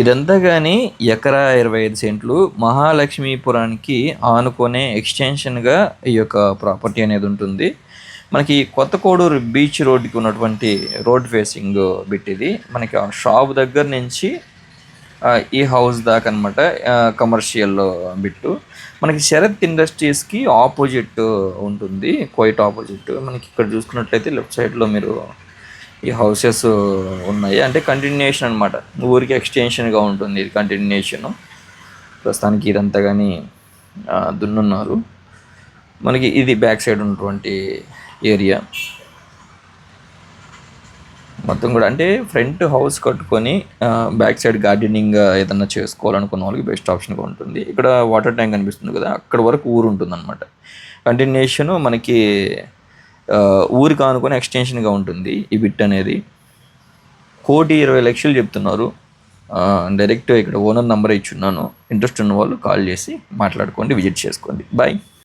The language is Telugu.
ఇదంతా కానీ ఎకరా ఇరవై ఐదు సెంట్లు మహాలక్ష్మీపురానికి ఆనుకునే ఎక్స్టెన్షన్గా ఈ యొక్క ప్రాపర్టీ అనేది ఉంటుంది. మనకి కొత్త కోడూరు బీచ్ రోడ్కి ఉన్నటువంటి రోడ్ ఫేసింగ్ బిట్ ఇది మనకి ఆ షాప్ దగ్గర నుంచి ఈ హౌస్ దాకా అనమాట కమర్షియల్ బిట్టు. మనకి శరత్ ఇండస్ట్రీస్కి ఆపోజిట్ ఉంటుంది. క్వైట్ ఆపోజిట్ మనకి ఇక్కడ చూసుకున్నట్లయితే లెఫ్ట్ సైడ్లో మీరు ఈ హౌసెస్ ఉన్నాయి. అంటే కంటిన్యూషన్ అనమాట ఊరికి ఎక్స్టెన్షన్గా ఉంటుంది ఇది కంటిన్యూషన్ ప్రస్తుతానికి ఇదంతా కానీ దున్నున్నారు. మనకి ఇది బ్యాక్ సైడ్ ఉన్నటువంటి ఏరియా మొత్తం కూడా అంటే ఫ్రంట్ హౌస్ కట్టుకొని బ్యాక్ సైడ్ గార్డెనింగ్ ఏదన్నా చేసుకోవాలనుకున్న వాళ్ళకి బెస్ట్ ఆప్షన్గా ఉంటుంది. ఇక్కడ వాటర్ ట్యాంక్ కనిపిస్తుంది కదా అక్కడ వరకు ఊరు ఉంటుంది అనమాట కంటిన్యూషన్ మనకి ఊరికి ఆనుకొని ఎక్స్టెన్షన్గా ఉంటుంది ఈ బిట్ అనేది. కోటి ఇరవై లక్షలు చెప్తున్నారు. డైరెక్ట్ ఇక్కడ ఓనర్ నెంబర్ ఇచ్చున్నాను ఇంట్రెస్ట్ ఉన్న వాళ్ళు కాల్ చేసి మాట్లాడుకోండి విజిట్ చేసుకోండి. బాయ్